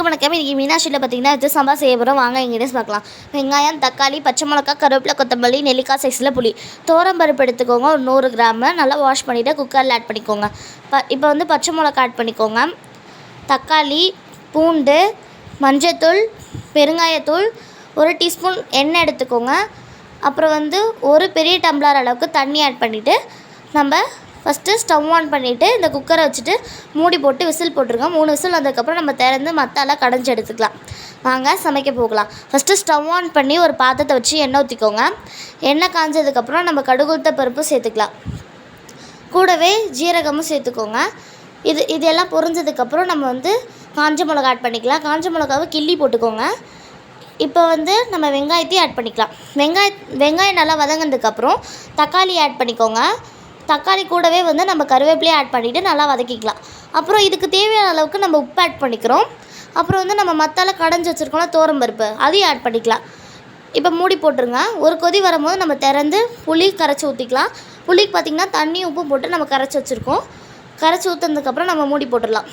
எல்லாருக்கும் வணக்கம். இன்றைக்கி மீனாட்சியில் பார்த்தீங்கன்னா வச்சு சாம்பார் செய்ய போகிறோம் வாங்க இன்கிரீடியன்ஸ் பார்க்கலாம். வெங்காயம் தக்காளி பச்சை மிளகா கருவேப்பிலை கொத்தமல்லி நெல்லிக்காய் சைஸில் புளி. பருப்பு எடுத்துக்கோங்க. ஒரு நூறு கிராமு. நல்லா வாஷ் பண்ணிவிட்டு குக்கரில் ஆட் பண்ணிக்கோங்க. ப இப்போ வந்து பச்சை மிளகா ஆட் பண்ணிக்கோங்க. தக்காளி பூண்டு மஞ்சத்தூள் பெருங்காயத்தூள் ஒரு டீஸ்பூன் எண்ணெய் எடுத்துக்கோங்க. அப்புறம் வந்து ஒரு பெரிய டம்ளர் அளவுக்கு தண்ணி ஆட் பண்ணிவிட்டு நம்ம ஃபஸ்ட்டு ஸ்டவ் ஆன் பண்ணிவிட்டு இந்த குக்கரை வச்சுட்டு மூடி போட்டு விசில் போட்டிருக்கோம். மூணு விசில் வந்ததுக்கப்புறம் நம்ம திறந்து மத்தால கடைஞ்சி எடுத்துக்கலாம். வாங்க சமைக்க போகலாம். ஃபஸ்ட்டு ஸ்டவ் ஆன் பண்ணி ஒரு பாத்திரத்தை வச்சு எண்ணெய் ஊற்றிக்கோங்க எண்ணெய் காஞ்சதுக்கப்புறம் நம்ம கடுகுத்த பருப்பு சேர்த்துக்கலாம். கூடவே ஜீரகமும் சேர்த்துக்கோங்க. இது இதெல்லாம் பொரிஞ்சதுக்கப்புறம் நம்ம வந்து காஞ்ச மிளகா ஆட் பண்ணிக்கலாம். காஞ்ச மிளகாவை கிள்ளி போட்டுக்கோங்க. இப்போ வந்து நம்ம வெங்காயத்தையும் ஆட் பண்ணிக்கலாம். வெங்காய வெங்காயம் நல்லா வதங்கினதுக்கப்புறம் தக்காளி ஆட் பண்ணிக்கோங்க. தக்காளி கூடவே வந்து நம்ம கருவேப்பிலையும் ஆட் பண்ணிவிட்டு நல்லா வதக்கிக்கலாம். அப்புறம் இதுக்கு தேவையான அளவுக்கு நம்ம உப்பு ஆட் பண்ணிக்கிறோம். அப்புறம் வந்து நம்ம மத்தால கடைஞ்சி வச்சுருக்கோம்ல பருப்பு அதையும் ஆட் பண்ணிக்கலாம். இப்போ மூடி போட்டுருங்க. ஒரு கொதி வரும்போது நம்ம திறந்து புளி கரைச்சி ஊற்றிக்கலாம் புளிக்கு பார்த்திங்கன்னா தண்ணி உப்பு போட்டு நம்ம கரைச்சி வச்சுருக்கோம். கரைச்சி ஊற்றுனதுக்கப்புறம் நம்ம மூடி போட்டுடலாம்.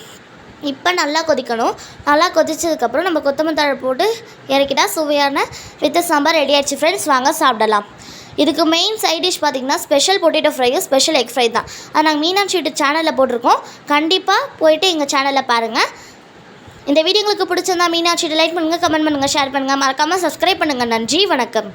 இப்போ நல்லா கொதிக்கணும். நல்லா கொதிச்சதுக்கப்புறம் நம்ம கொத்தமல்லி தழை போட்டு இறக்கிட்டால் சுவையான வித்த சாம்பார் ரெடி ஆயிடுச்சு. ஃப்ரெண்ட்ஸ் வாங்க சாப்பிடலாம். இதுக்கு மெயின் சைட் டிஷ் பார்த்திங்கன்னா ஸ்பெஷல் பொட்டேட்டோ ஃப்ரையும் ஸ்பெஷல் எக் ஃப்ரை தான். அது நாங்கள் மீனாட்சி யூடியூப் சேனலில் போட்டிருக்கோம். கண்டிப்பாக போயிட்டு எங்கள் சேனலில் பாருங்கள் இந்த வீடியோ உங்களுக்கு பிடிச்சிருந்தா மீனாட்சி லைக் பண்ணுங்கள் கமெண்ட் பண்ணுங்கள் ஷேர் பண்ணுங்கள் மறக்காமல் சப்ஸ்கிரைப் பண்ணுங்கள் நன்றி வணக்கம்.